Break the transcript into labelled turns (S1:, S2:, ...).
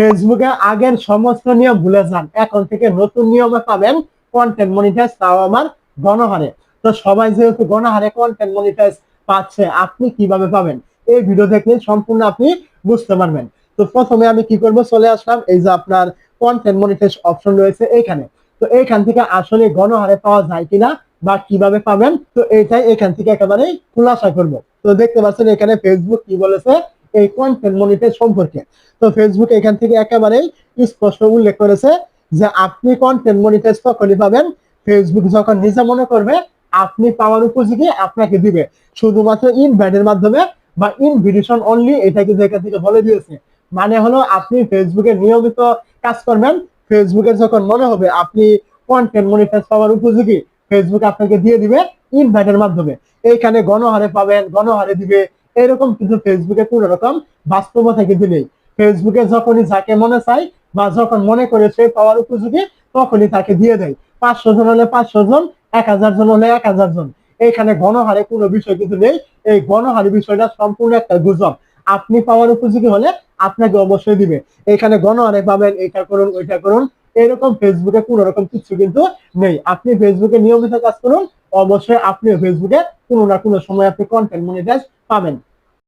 S1: ফেসবুকে আগের সমস্ত নিয়ম ভুলে যান। এখন থেকে নতুন নিয়মে পাবেন কন্টেন্ট মনিটাইজ তাও আমার গণহারে। তো সবাই যেহেতু গণহারে কন্টেন্ট মনিটাইজ পাচ্ছে, আপনি কীভাবে পাবেন? এই ভিডিও দেখলে সম্পূর্ণ আপনি বুঝতে পারবেন। তো প্রথমে আমি কি করব? চলে আসলাম। এই যে আপনার কন্টেন্ট মনিটাইজ অপশন রয়েছে এইখানে তো এইখান থেকে আসলে গণহারে পাওয়া যায় কিনা বা কীভাবে পাবেন? তো এইটাই এখান থেকে একেবারে খুলাসা করব। তো দেখতে পাচ্ছেন এখানে ফেসবুক কি বলেছে? এই কন্টেন্ট মনিটাইজ সম্পর্কে। তো ফেসবুক এখান থেকে একেবারেই স্পষ্ট উল্লেখ করেছে যে আপনি কন্টেন্ট মনিটাইজ তখনই পাবেন। ফেসবুক যখন নিজে মনে করবে, আপনি পাওয়ার উপযোগী আপনাকে দিবে। শুধুমাত্র ইনভাইটের মাধ্যমে বা ইনভিটেশন অনলি এটা কিন্তু এখান থেকে বলে দিয়েছে। মানে হলো আপনি ফেসবুকে নিয়মিত কাজ করবেন। ফেসবুকে যখন মনে হবে আপনি কন্টেন্ট মনিটাইজ পাওয়ার উপযোগী ফেসবুক আপনাকে দিয়ে দিবে ইনভাইটের মাধ্যমে। এইখানে গণহারে পাবেন, গণহারে দিবে। এরকম কিন্তু ফেসবুকে কোন রকম বাস্তবতা কিন্তু নেই ফেসবুকে যখনই যাকে মনে চাই বা যখন মনে করে সে পাওয়ার উপযোগী, তখনই তাকে দিয়ে দেয়। পাঁচশো জন হলে পাঁচশো জন, এক হাজার জন হলে এক হাজার জন। এখানে গণহারে কোনো বিষয় কিন্তু নেই। এই গণহারে বিষয়টা সম্পূর্ণ একটা গুজব। আপনি পাওয়ার উপযোগী হলে আপনাকে অবশ্যই দিবে। এখানে গণহারে পাবেন, এটা করুন, ওইটা করুন। এরকম ফেসবুকে কোনো রকম কিছু কিন্তু নেই। আপনি ফেসবুকে নিয়মিত কাজ করুন। অবশ্যই আপনি ফেসবুকে কোনো না কোনো সময় আপনি কন্টেন্ট মনিটাইজ পাবেন।